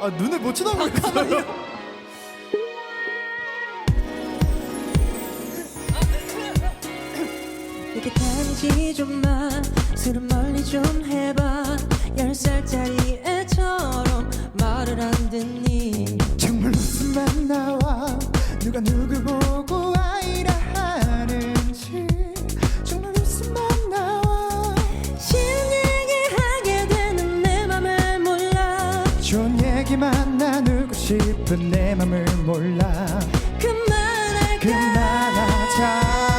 아 눈을 못 쳐다보겠어요. 이렇게 다니지 좀마 술은 멀리 좀 해봐. 열 살짜리 애처럼 말을 안 듣니? 정말 웃음만 나와. 누가 누굴 얘기만 나누고 싶은 내 맘을 몰라. 그만할까? 그만하자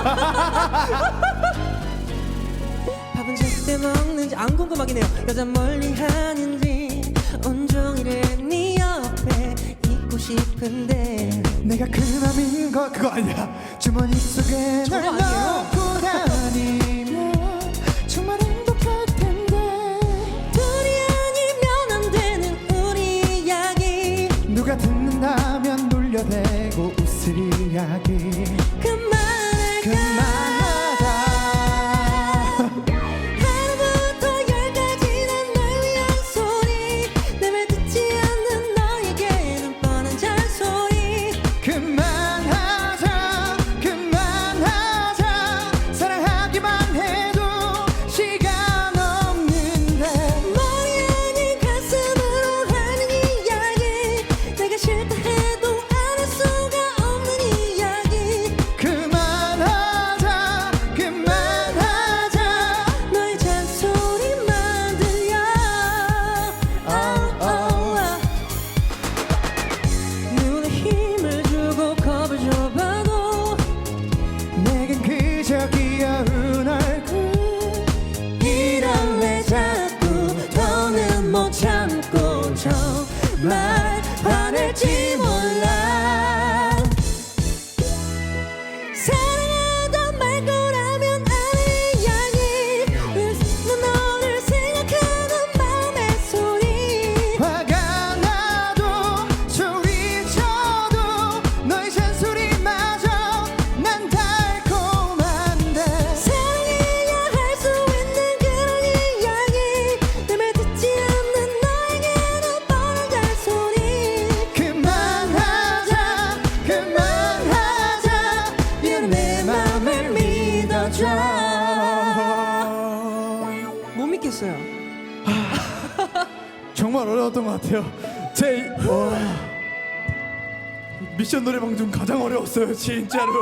밥은 제때 먹는지 안 궁금하긴 해요. 여자 멀리 하는지 온종일을 네 옆에 있고 싶은데. 내가 그 맘인 거 그거 아니야. 주머니 속에 널 저거 아니에요? 넣고 다니면 정말 행복할 텐데. 둘이 아니면 안 되는 우리 이야기. 누가 듣는다면 놀려대고 웃을 이야기. 그만 할까 정 믿겠어요. 정말 어려웠던 것 같아요. 제 와, 미션 노래방 중 가장 어려웠어요 진짜로